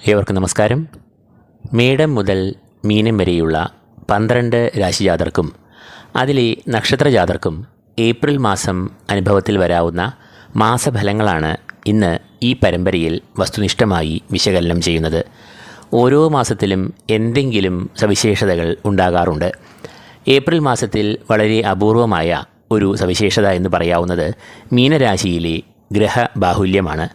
ഏവർക്കും നമസ്കാരം. മേടം മുതൽ മീനം വരെയുള്ള പന്ത്രണ്ട് രാശിജാതർക്കും അതിലെ നക്ഷത്രജാതർക്കും ഏപ്രിൽ മാസം അനുഭവത്തിൽ വരാവുന്ന മാസഫലങ്ങളാണ് ഇന്ന് ഈ പരമ്പരയിൽ വസ്തുനിഷ്ഠമായി വിശകലനം ചെയ്യുന്നത്. ഓരോ മാസത്തിലും എന്തെങ്കിലും സവിശേഷതകൾ ഉണ്ടാകാറുണ്ട്. ഏപ്രിൽ മാസത്തിൽ വളരെ അപൂർവമായ ഒരു സവിശേഷത എന്ന് പറയാവുന്നത് മീനരാശിയിലെ ഗ്രഹബാഹുല്യമാണ്.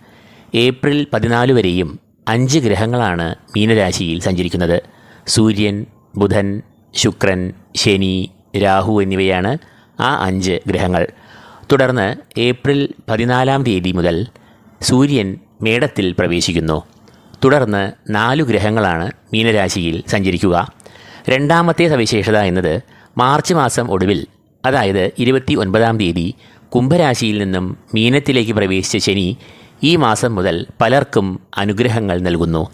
ഏപ്രിൽ പതിനാല് വരെയും അഞ്ച് ഗ്രഹങ്ങളാണ് മീനരാശിയിൽ സഞ്ചരിക്കുന്നത്. സൂര്യൻ ബുധൻ ശുക്രൻ ശനി രാഹു എന്നിവയാണ് ആ അഞ്ച് ഗ്രഹങ്ങൾ. തുടർന്ന് ഏപ്രിൽ പതിനാലാം തീയതി മുതൽ സൂര്യൻ മേടത്തിൽ പ്രവേശിക്കുന്നു. തുടർന്ന് നാലു ഗ്രഹങ്ങളാണ് മീനരാശിയിൽ സഞ്ചരിക്കുക. രണ്ടാമത്തെ സവിശേഷത എന്നത് മാർച്ച് മാസം ഒടുവിൽ അതായത് ഇരുപത്തി ഒൻപതാം തീയതി കുംഭരാശിയിൽ നിന്നും മീനത്തിലേക്ക് പ്രവേശിച്ച ശനി ഈ മാസം മുതൽ പലർക്കും അനുഗ്രഹങ്ങൾ നൽകുന്നു.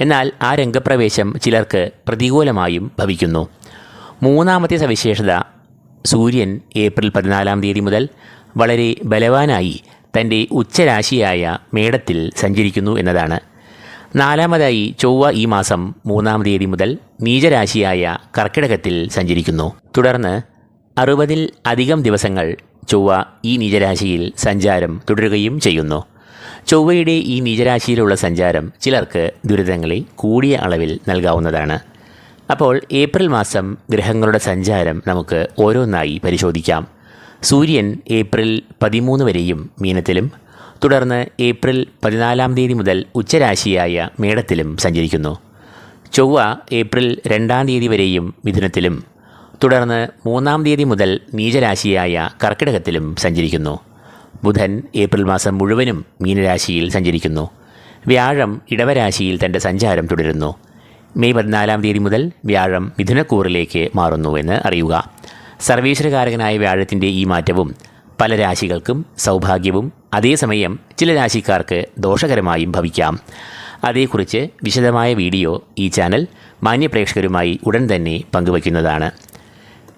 എന്നാൽ ആ രംഗപ്രവേശം ചിലർക്ക് പ്രതികൂലമായും ഭവിക്കുന്നു. മൂന്നാമത്തെ സവിശേഷത സൂര്യൻ ഏപ്രിൽ പതിനാലാം തീയതി മുതൽ വളരെ ബലവാനായി തന്റെ ഉച്ചരാശിയായ മേടത്തിൽ സഞ്ചരിക്കുന്നു എന്നതാണ്. നാലാമതായി ചൊവ്വ ഈ മാസം മൂന്നാം തീയതി മുതൽ നീചരാശിയായ കർക്കിടകത്തിൽ സഞ്ചരിക്കുന്നു. തുടർന്ന് അറുപതിൽ അധികം ദിവസങ്ങൾ ചൊവ്വ ഈ നീചരാശിയിൽ സഞ്ചാരം തുടരുകയും ചെയ്യുന്നു. ചൊവ്വയുടെ ഈ നീചരാശിയിലുള്ള സഞ്ചാരം ചിലർക്ക് ദുരിതങ്ങളിൽ കൂടിയ അളവിൽ നൽകാവുന്നതാണ്. അപ്പോൾ ഏപ്രിൽ മാസം ഗ്രഹങ്ങളുടെ സഞ്ചാരം നമുക്ക് ഓരോന്നായി പരിശോധിക്കാം. സൂര്യൻ ഏപ്രിൽ പതിമൂന്ന് വരെയും മീനത്തിലും തുടർന്ന് ഏപ്രിൽ പതിനാലാം തീയതി മുതൽ ഉച്ചരാശിയായ മേടത്തിലും സഞ്ചരിക്കുന്നു. ചൊവ്വ ഏപ്രിൽ രണ്ടാം തീയതി വരെയും മിഥുനത്തിലും തുടർന്ന് മൂന്നാം തീയതി മുതൽ നീചരാശിയായ കർക്കിടകത്തിലും സഞ്ചരിക്കുന്നു. ബുധൻ ഏപ്രിൽ മാസം മുഴുവനും മീനരാശിയിൽ സഞ്ചരിക്കുന്നു. വ്യാഴം ഇടവരാശിയിൽ തന്റെ സഞ്ചാരം തുടരുന്നു. മെയ് പതിനാലാം തീയതി മുതൽ വ്യാഴം മിഥുനക്കൂറിലേക്ക് മാറുന്നുവെന്ന് അറിയുക. സർവീശ്വരകാരകനായ വ്യാഴത്തിന്റെ ഈ മാറ്റവും പല രാശികൾക്കും സൗഭാഗ്യവും അതേസമയം ചില രാശിക്കാർക്ക് ദോഷകരമായും ഭവിക്കാം. അതേക്കുറിച്ച് വിശദമായ വീഡിയോ ഈ ചാനൽ മാന്യപ്രേക്ഷകരുമായി ഉടൻ തന്നെ പങ്കുവയ്ക്കുന്നതാണ്.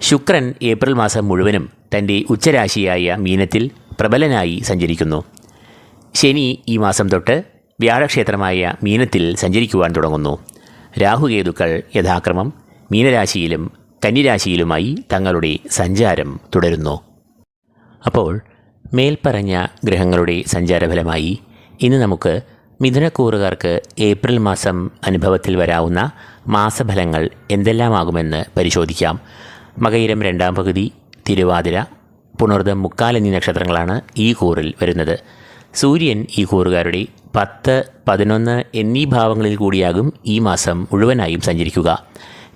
ശുക്രൻ ഏപ്രിൽ മാസം മുഴുവനും തന്റെ ഉച്ചരാശിയായ മീനത്തിൽ പ്രബലനായി സഞ്ചരിക്കുന്നു. ശനി ഈ മാസം തൊട്ട് വ്യാഴക്ഷേത്രമായ മീനത്തിൽ സഞ്ചരിക്കുവാൻ തുടങ്ങുന്നു. രാഹുകേതുക്കൾ യഥാക്രമം മീനരാശിയിലും കന്നിരാശിയിലുമായി തങ്ങളുടെ സഞ്ചാരം തുടരുന്നു. അപ്പോൾ മേൽപ്പറഞ്ഞ ഗ്രഹങ്ങളുടെ സഞ്ചാരഫലമായി ഇന്ന് നമുക്ക് മിഥുനക്കൂറുകാർക്ക് ഏപ്രിൽ മാസം അനുഭവത്തിൽ വരാവുന്ന മാസഫലങ്ങൾ എന്തെല്ലാമാകുമെന്ന് പരിശോധിക്കാം. മകയിരം രണ്ടാം പകുതി തിരുവാതിര പുണർദം മുക്കാൽ എന്നീ നക്ഷത്രങ്ങളാണ് ഈ കൂറിൽ വരുന്നത്. സൂര്യൻ ഈ കൂറുകാരുടെ പത്ത് പതിനൊന്ന് എന്നീ ഭാവങ്ങളിൽ കൂടിയാകും ഈ മാസം മുഴുവനായും സഞ്ചരിക്കുക.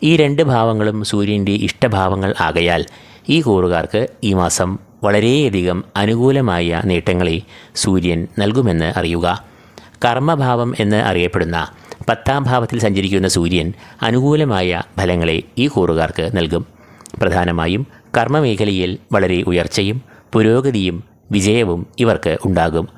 ഈ രണ്ട് ഭാവങ്ങളും സൂര്യന്റെ ഇഷ്ടഭാവങ്ങൾ ആകയാൽ ഈ കൂറുകാർക്ക് ഈ മാസം വളരെയധികം അനുകൂലമായ നേട്ടങ്ങളെ സൂര്യൻ നൽകുമെന്ന് അറിയുക. കർമ്മഭാവം എന്ന് അറിയപ്പെടുന്ന പത്താം ഭാവത്തിൽ സഞ്ചരിക്കുന്ന സൂര്യൻ അനുകൂലമായ ഫലങ്ങളെ ഈ കൂറുകാർക്ക് നൽകും. പ്രധാനമായും കർമ്മമേഖലയിൽ വളരെ ഉയർച്ചയും പുരോഗതിയും വിജയവും ഇവർക്ക് ഉണ്ടാകും.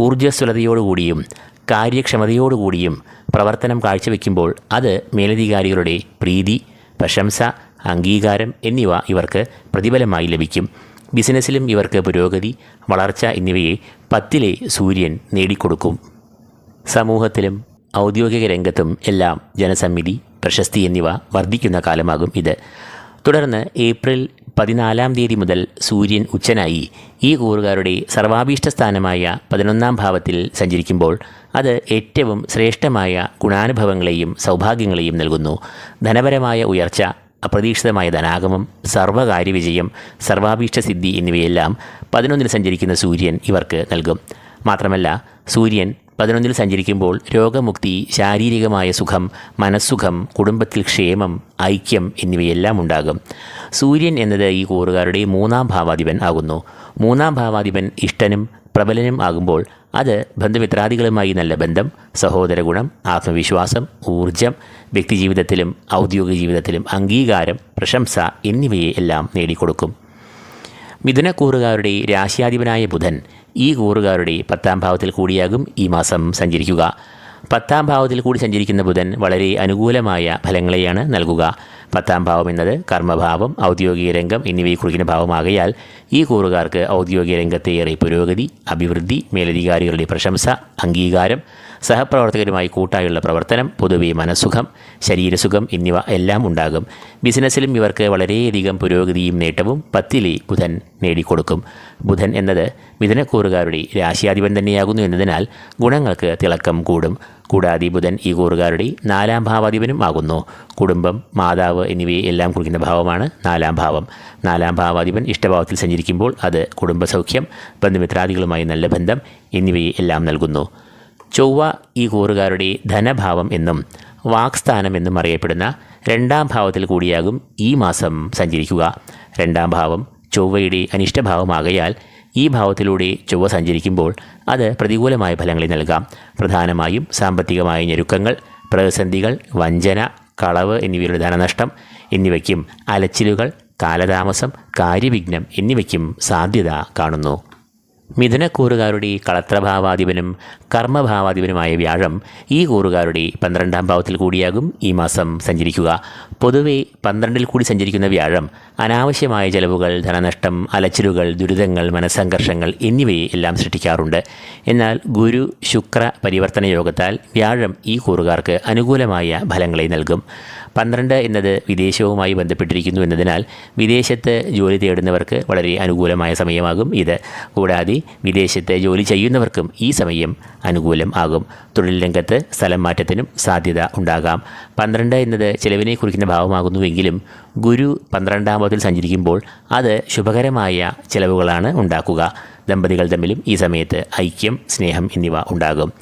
ഊർജസ്വലതയോടുകൂടിയും കാര്യക്ഷമതയോടുകൂടിയും പ്രവർത്തനം കാഴ്ചവെക്കുമ്പോൾ അത് മേലധികാരികളുടെ പ്രീതി പ്രശംസ അംഗീകാരം എന്നിവ ഇവർക്ക് പ്രതിഫലമായി ലഭിക്കും. ബിസിനസ്സിലും ഇവർക്ക് പുരോഗതി വളർച്ച എന്നിവയെ പത്തിലെ സൂര്യൻ നേടിക്കൊടുക്കും. സമൂഹത്തിലും ഔദ്യോഗിക രംഗത്തും എല്ലാം ജനസമ്മിതി പ്രശസ്തി എന്നിവ വർദ്ധിക്കുന്ന കാലമാകും ഇത്. തുടർന്ന് ഏപ്രിൽ പതിനാലാം തീയതി മുതൽ സൂര്യൻ ഉച്ചനായി ഈ കൂറുകാരുടെ സർവാഭീഷ്ട സ്ഥാനമായ പതിനൊന്നാം ഭാവത്തിൽ സഞ്ചരിക്കുമ്പോൾ അത് ഏറ്റവും ശ്രേഷ്ഠമായ ഗുണാനുഭവങ്ങളെയും സൗഭാഗ്യങ്ങളെയും നൽകുന്നു. ധനപരമായ ഉയർച്ച അപ്രതീക്ഷിതമായ ധനാഗമം സർവകാര്യവിജയം സർവാഭീഷ്ട സിദ്ധി എന്നിവയെല്ലാം പതിനൊന്നിന് സഞ്ചരിക്കുന്ന സൂര്യൻ ഇവർക്ക് നൽകും. മാത്രമല്ല സൂര്യൻ പതിനൊന്നിൽ സഞ്ചരിക്കുമ്പോൾ രോഗമുക്തി ശാരീരികമായ സുഖം മനസ്സുഖം കുടുംബത്തിൽ ക്ഷേമം ഐക്യം എന്നിവയെല്ലാം ഉണ്ടാകും. സൂര്യൻ എന്നത് ഈ കൂറുകാരുടെ മൂന്നാം ഭാവാധിപൻ ആകുന്നു. മൂന്നാം ഭാവാധിപൻ ഇഷ്ടനും പ്രബലനും ആകുമ്പോൾ അത് ബന്ധുമിത്രാദികളുമായി നല്ല ബന്ധം സഹോദര ഗുണം ആത്മവിശ്വാസം ഊർജം വ്യക്തിജീവിതത്തിലും ഔദ്യോഗിക ജീവിതത്തിലും അംഗീകാരം പ്രശംസ എന്നിവയെ എല്ലാം നേടിക്കൊടുക്കും. മിഥുനക്കൂറുകാരുടെ രാശിയാധിപനായ ബുധൻ ഈ കൂറുകാരുടെ പത്താം ഭാവത്തിൽ കൂടിയാകും ഈ മാസം സഞ്ചരിക്കുക. പത്താം ഭാവത്തിൽ കൂടി സഞ്ചരിക്കുന്ന ബുധൻ വളരെ അനുകൂലമായ ഫലങ്ങളെയാണ് നൽകുക. പത്താം ഭാവം എന്നത് കർമ്മഭാവം ഔദ്യോഗിക രംഗം എന്നിവയെ കുറിക്കുന്ന ഭാവമാകയാൽ ഈ കൂറുകാർക്ക് ഔദ്യോഗിക രംഗത്തെ ഏറെ പുരോഗതി അഭിവൃദ്ധി മേലധികാരികളുടെ പ്രശംസ അംഗീകാരം സഹപ്രവർത്തകരുമായി കൂട്ടായുള്ള പ്രവർത്തനം പൊതുവെ മനസ്സുഖം ശരീരസുഖം എന്നിവ എല്ലാം ഉണ്ടാകും. ബിസിനസ്സിലും ഇവർക്ക് വളരെയധികം പുരോഗതിയും നേട്ടവും പത്തിലെ ബുധൻ നേടിക്കൊടുക്കും. ബുധൻ എന്നത് മിഥുനക്കൂറുകാരുടെ രാശിയാധിപൻ തന്നെയാകുന്നു എന്നതിനാൽ ഗുണങ്ങൾക്ക് തിളക്കം കൂടും. കൂടാതെ ബുധൻ ഈ കൂറുകാരുടെ നാലാം ഭാവാധിപനും ആകുന്നു. കുടുംബം മാതാവ് എന്നിവയെ എല്ലാം കുറിക്കുന്ന ഭാവമാണ് നാലാം ഭാവം. നാലാം ഭാവാധിപൻ ഇഷ്ടഭാവത്തിൽ സഞ്ചരിക്കുമ്പോൾ അത് കുടുംബസൗഖ്യം ബന്ധുമിത്രാദികളുമായി നല്ല ബന്ധം എന്നിവയെ എല്ലാം നൽകുന്നു. ചൊവ്വ ഈ കൂറുകാരുടെ ധനഭാവം എന്നും വാക്സ്ഥാനം എന്നും അറിയപ്പെടുന്ന രണ്ടാം ഭാവത്തിൽ കൂടിയാകും ഈ മാസം സഞ്ചരിക്കുക. രണ്ടാം ഭാവം ചൊവ്വയുടെ അനിഷ്ടഭാവമാകയാൽ ഈ ഭാവത്തിലൂടെ ചൊവ്വ സഞ്ചരിക്കുമ്പോൾ അത് പ്രതികൂലമായ ഫലങ്ങളെ നൽകാം. പ്രധാനമായും സാമ്പത്തികമായ ഞെരുക്കങ്ങൾ പ്രതിസന്ധികൾ വഞ്ചന കളവ് എന്നിവയുടെ ധനനഷ്ടം എന്നിവയ്ക്കും അലച്ചിലുകൾ കാലതാമസം കാര്യവിഘ്നം എന്നിവയ്ക്കും സാധ്യത കാണുന്നു. മിഥുനക്കൂറുകാരുടെ കളത്രഭാവാധിപനും കർമ്മഭാവാധിപനുമായ വ്യാഴം ഈ കൂറുകാരുടെ പന്ത്രണ്ടാം ഭാവത്തിൽ കൂടിയാകും ഈ മാസം സഞ്ചരിക്കുക. പൊതുവെ പന്ത്രണ്ടിൽ കൂടി സഞ്ചരിക്കുന്ന വ്യാഴം അനാവശ്യമായ ചെലവുകൾ ധനനഷ്ടം അലച്ചിലുകൾ ദുരിതങ്ങൾ മനസ്സംഘർഷങ്ങൾ എന്നിവയെ എല്ലാം സൃഷ്ടിക്കാറുണ്ട്. എന്നാൽ ഗുരു ശുക്ര പരിവർത്തന യോഗത്താൽ വ്യാഴം ഈ കൂറുകാർക്ക് അനുകൂലമായ ഫലങ്ങളെ നൽകും. പന്ത്രണ്ട് എന്നത് വിദേശവുമായി ബന്ധപ്പെട്ടിരിക്കുന്നു എന്നതിനാൽ വിദേശത്ത് ജോലി തേടുന്നവർക്ക് വളരെ അനുകൂലമായ സമയമാകും ഇത്. കൂടാതെ വിദേശത്ത് ജോലി ചെയ്യുന്നവർക്കും ഈ സമയം അനുകൂലം ആകും. തൊഴിൽ രംഗത്ത് സ്ഥലം മാറ്റത്തിനും സാധ്യത ഉണ്ടാകാം. പന്ത്രണ്ട് എന്നത് ചിലവിനെ കുറിക്കുന്ന ഭാവമാകുന്നുവെങ്കിലും ഗുരു പന്ത്രണ്ടാം ഭാവത്തിൽ സഞ്ചരിക്കുമ്പോൾ അത് ശുഭകരമായ ചിലവുകളാണ് ഉണ്ടാക്കുക. ദമ്പതികൾ തമ്മിലും ഈ സമയത്ത് ഐക്യം സ്നേഹം എന്നിവ ഉണ്ടാകും.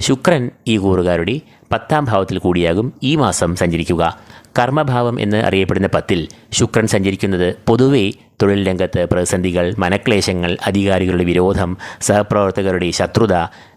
ശുക്രൻ ഈ കൂറുകാരുടെ പത്താം ഭാവത്തിൽ കൂടിയാകും ഈ മാസം സഞ്ചരിക്കുക. കർമ്മഭാവം എന്ന് അറിയപ്പെടുന്ന പത്തിൽ ശുക്രൻ സഞ്ചരിക്കുന്നത് പൊതുവെ തൊഴിൽ രംഗത്ത് പ്രതിസന്ധികൾ മനക്ലേശങ്ങൾ അധികാരികളുടെ വിരോധം സഹപ്രവർത്തകരുടെ ശത്രുത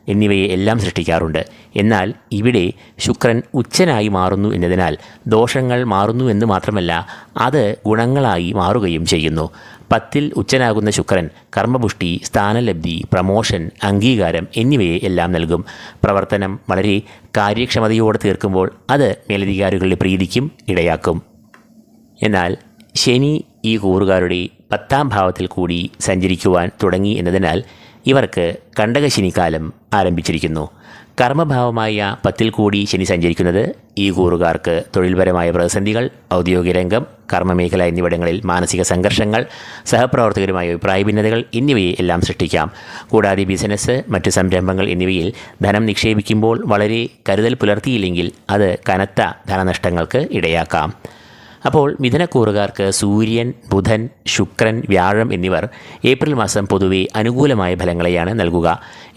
എന്നിവയെ എല്ലാം സൃഷ്ടിക്കാറുണ്ട്. എന്നാൽ ഇവിടെ ശുക്രൻ ഉച്ചനായി മാറുന്നു എന്നതിനാൽ ദോഷങ്ങൾ മാറുന്നു എന്ന് മാത്രമല്ല അത് ഗുണങ്ങളായി മാറുകയും ചെയ്യുന്നു. പത്തിൽ ഉച്ചനാകുന്ന ശുക്രൻ കർമ്മപുഷ്ടി സ്ഥാനലബ്ധി പ്രമോഷൻ അംഗീകാരം എന്നിവയെ എല്ലാം നൽകും. പ്രവർത്തനം വളരെ കാര്യക്ഷമതയോടെ തീർക്കുമ്പോൾ അത് മേലധികാരികളുടെ പ്രീതിക്കും ഇടയാക്കും. എന്നാൽ ശനി ഈ കൂറുകാരുടെ പത്താം ഭാവത്തിൽ കൂടി സഞ്ചരിക്കുവാൻ തുടങ്ങി എന്നതിനാൽ ഇവർക്ക് കണ്ടകശനിക്കാലം ആരംഭിച്ചിരിക്കുന്നു. കർമ്മഭാവമായ പത്തിൽ കൂടി ശനി സഞ്ചരിക്കുന്നത് ഈ കൂറുകാർക്ക് തൊഴിൽപരമായ പ്രതിസന്ധികൾ ഔദ്യോഗിക രംഗം കർമ്മമേഖല എന്നിവിടങ്ങളിൽ മാനസിക സംഘർഷങ്ങൾ സഹപ്രവർത്തകരുമായ അഭിപ്രായ ഭിന്നതകൾ എന്നിവയെ എല്ലാം സൃഷ്ടിക്കാം. കൂടാതെ ബിസിനസ് മറ്റ് സംരംഭങ്ങൾ എന്നിവയിൽ ധനം നിക്ഷേപിക്കുമ്പോൾ വളരെ കരുതൽ പുലർത്തിയില്ലെങ്കിൽ അത് കനത്ത ധനനഷ്ടങ്ങൾക്ക് ഇടയാക്കാം. അപ്പോൾ മിഥുനക്കൂറുകാർക്ക് സൂര്യൻ ബുധൻ ശുക്രൻ വ്യാഴം എന്നിവർ ഏപ്രിൽ മാസം പൊതുവെ അനുകൂലമായ ഫലങ്ങളെയാണ് നൽകുക.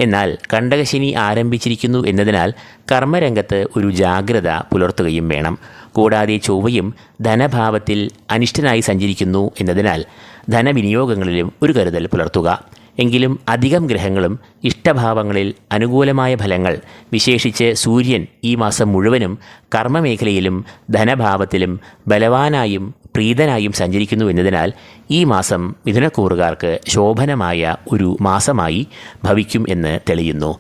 എന്നാൽ കണ്ടകശനി ആരംഭിച്ചിരിക്കുന്നു എന്നതിനാൽ കർമ്മരംഗത്ത് ഒരു ജാഗ്രത പുലർത്തുകയും വേണം. കൂടാതെ ചൊവ്വയും ധനഭാവത്തിൽ അനിഷ്ടനായി സഞ്ചരിക്കുന്നു എന്നതിനാൽ ധനവിനിയോഗങ്ങളിലും ഒരു കരുതൽ പുലർത്തുക. എങ്കിലും അധികം ഗ്രഹങ്ങളും ഇഷ്ടഭാവങ്ങളിൽ അനുകൂലമായ ഫലങ്ങൾ വിശേഷിച്ച് സൂര്യൻ ഈ മാസം മുഴുവനും കർമ്മമേഖലയിലും ധനഭാവത്തിലും ബലവാനായും പ്രീതനായും സഞ്ചരിക്കുന്നു എന്നതിനാൽ ഈ മാസം മിഥുനക്കൂറുകാർക്ക് ശോഭനമായ ഒരു മാസമായി ഭവിക്കും എന്ന് തെളിയുന്നു.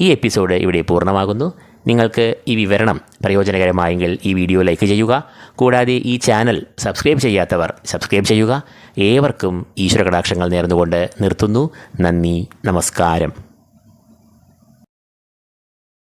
ഈ എപ്പിസോഡ് ഇവിടെ പൂർണമാകുന്നു. നിങ്ങൾക്ക് ഈ വിവരണം പ്രയോജനകരമായെങ്കിൽ ഈ വീഡിയോ ലൈക്ക് ചെയ്യുക. കൂടാതെ ഈ ചാനൽ സബ്സ്ക്രൈബ് ചെയ്യാത്തവർ സബ്സ്ക്രൈബ് ചെയ്യുക. ഏവർക്കും ഈശ്വര കടാക്ഷങ്ങൾ നേർന്നുകൊണ്ട് നിർത്തുന്നു. നന്ദി നമസ്കാരം.